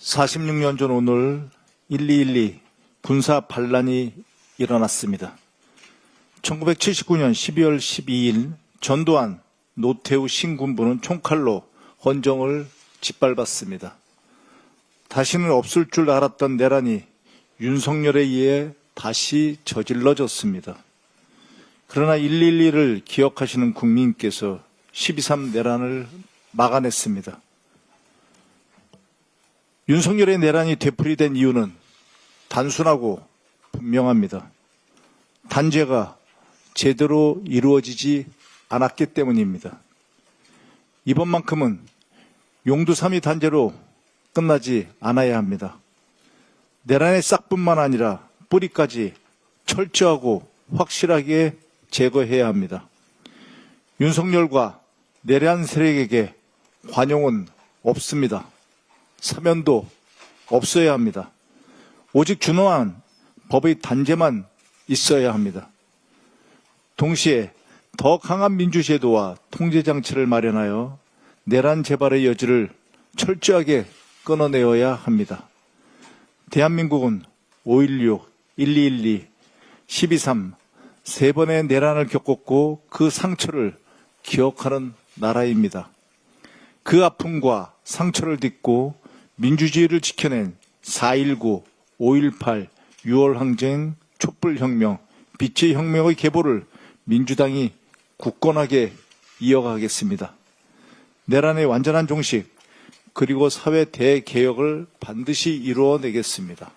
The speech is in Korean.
46년 전 오늘 1212 군사 반란이 일어났습니다. 1979년 12월 12일 전두환, 노태우 신군부는 총칼로 헌정을 짓밟았습니다. 다시는 없을 줄 알았던 내란이 윤석열에 의해 다시 저질러졌습니다. 그러나 112를 기억하시는 국민께서 12.3 내란을 막아냈습니다. 윤석열의 내란이 되풀이된 이유는 단순하고 분명합니다. 단죄가 제대로 이루어지지 않았기 때문입니다. 이번만큼은 용두삼이 단죄로 끝나지 않아야 합니다. 내란의 싹뿐만 아니라 뿌리까지 철저하고 확실하게 제거해야 합니다. 윤석열과 내란 세력에게 관용은 없습니다. 사면도 없어야 합니다. 오직 준엄한 법의 단죄만 있어야 합니다. 동시에 더 강한 민주제도와 통제장치를 마련하여 내란 재발의 여지를 철저하게 끊어내어야 합니다. 대한민국은 5.16, 1212, 12.3, 세 번의 내란을 겪었고 그 상처를 기억하는 나라입니다. 그 아픔과 상처를 딛고 민주주의를 지켜낸 4.19, 5.18, 6월 항쟁, 촛불혁명, 빛의 혁명의 계보를 민주당이 굳건하게 이어가겠습니다. 내란의 완전한 종식, 그리고 사회 대개혁을 반드시 이루어내겠습니다.